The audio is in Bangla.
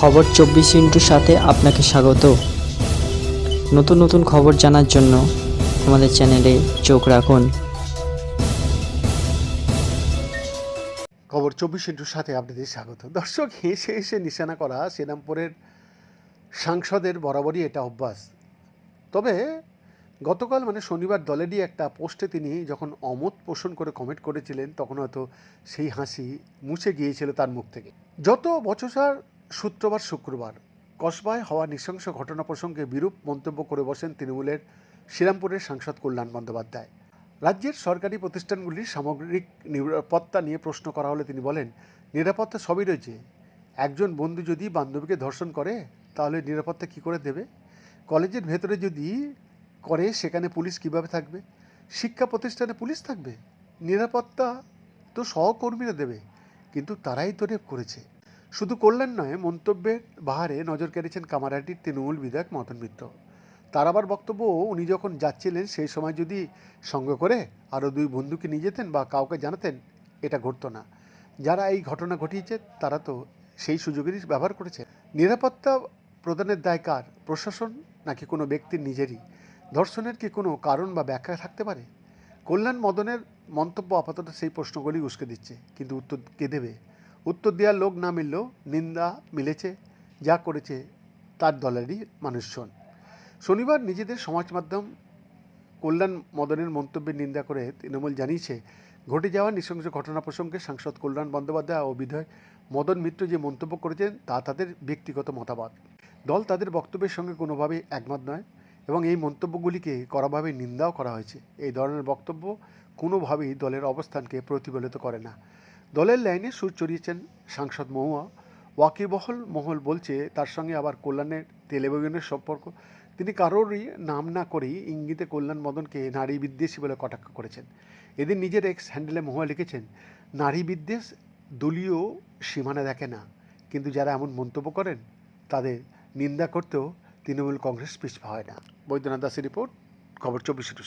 খবর চব্বিশ ইন্টুর সাথে আপনাকে স্বাগত। নতুন নতুন খবর জানার জন্য আমাদের চ্যানেলে চোখ রাখুন। খবর চব্বিশ ইন্টুর সাথে আপনাদের স্বাগত। দর্শক, হেসে হেসে নিশানা করা শ্রীরামপুরের সাংসদের বরাবরই এটা অভ্যাস। তবে গতকাল মানে শনিবার দলেরই একটা পোস্টে তিনি যখন অমত পোষণ করে কমেন্ট করেছিলেন, তখন হয়তো সেই হাসি মুছে গিয়েছিল তার মুখ থেকে। যত বছর সূত্রবার শুক্রবার। কসবায় হওয়া নৃশংস ঘটনা প্রসঙ্গে বিরূপ মন্তব্য করে বসেন তৃণমূলের শ্রীরামপুরের সাংসদ কল্যাণ বন্দ্যোপাধ্যায়। রাজ্যের সরকারি প্রতিষ্ঠানগুলির সামগ্রিক নিরাপত্তা নিয়ে প্রশ্ন করা হলে তিনি বলেন, নিরাপত্তা সবই রয়েছে। একজন বন্ধু যদি বান্ধবীকে ধর্ষণ করে, তাহলে নিরাপত্তা কি করে দেবে? কলেজের ভেতরে যদি করে, সেখানে পুলিশ কীভাবে থাকবে? শিক্ষা প্রতিষ্ঠানে পুলিশ থাকবে? নিরাপত্তা তো সহকর্মীরা দেবে, কিন্তু তারাই তো রেপ করেছে। শুধু কল্যাণ নয়, মন্তব্যের বাহারে নজর কেড়েছেন কামারহাটির তৃণমূল বিধায়ক মদন মিত্র। তার আবার বক্তব্য উনি যখন যাচ্ছিলেন, সেই সময় যদি সঙ্গে করে আরও দুই বন্ধুকে নিয়ে যেতেন বা কাউকে জানাতেন, এটা ঘটতো না। যারা এই ঘটনা ঘটিয়েছে, তারা তো সেই সুযোগেরই ব্যবহার করেছে। নিরাপত্তা প্রদানের দায় কার? প্রশাসন নাকি কোনো ব্যক্তির নিজেরই? ধর্ষণের কি কোনো কারণ বা ব্যাখ্যা থাকতে পারে? কল্যাণ মদনের মন্তব্য আপাতত সেই প্রশ্নগুলি উস্কে দিচ্ছে, কিন্তু উত্তর কে দেবে? উত্তর দেওয়ার লোক না মিললেও নিন্দা মিলেছে, যা করেছে তার দলেরই মানুষজন। শনিবার নিজেদের সমাজ মাধ্যম কল্যাণ মদনের মন্তব্যের নিন্দা করে তৃণমূল জানিয়েছে, ঘটে যাওয়া নৃশংস ঘটনা প্রসঙ্গে সাংসদ কল্যাণ বন্দ্যোপাধ্যায় ও বিধায়ক মদন মিত্র যে মন্তব্য করেছেন, তা তাদের ব্যক্তিগত মতামত। দল তাদের বক্তব্যের সঙ্গে কোনোভাবেই একমত নয় এবং এই মন্তব্যগুলিকে কড়াভাবে নিন্দাও করা হয়েছে। এই ধরনের বক্তব্য কোনোভাবেই দলের অবস্থানকে প্রতিফলিত করে না। দলের লাইনে সুর চড়িয়েছেন সাংসদ মহুয়া। ওয়াকিবহল মহল বলছে, তার সঙ্গে আবার কল্যাণের টেলিভিশনের সম্পর্ক। তিনি কারোরই নাম না করেই ইঙ্গিতে কল্যাণ মদনকে নারী বিদ্বেষী বলে কটাক্ষ করেছেন। এদিন নিজের এক্স হ্যান্ডেলে মহুয়া লিখেছেন, নারী বিদ্বেষ দলীয় সীমানা দেখে না, কিন্তু যারা এমন মন্তব্য করেন, তাদের নিন্দা করতেও তৃণমূল কংগ্রেস পিছপা হয় না। বৈদ্যনাথ দাসের রিপোর্ট, খবর চব্বিশে টু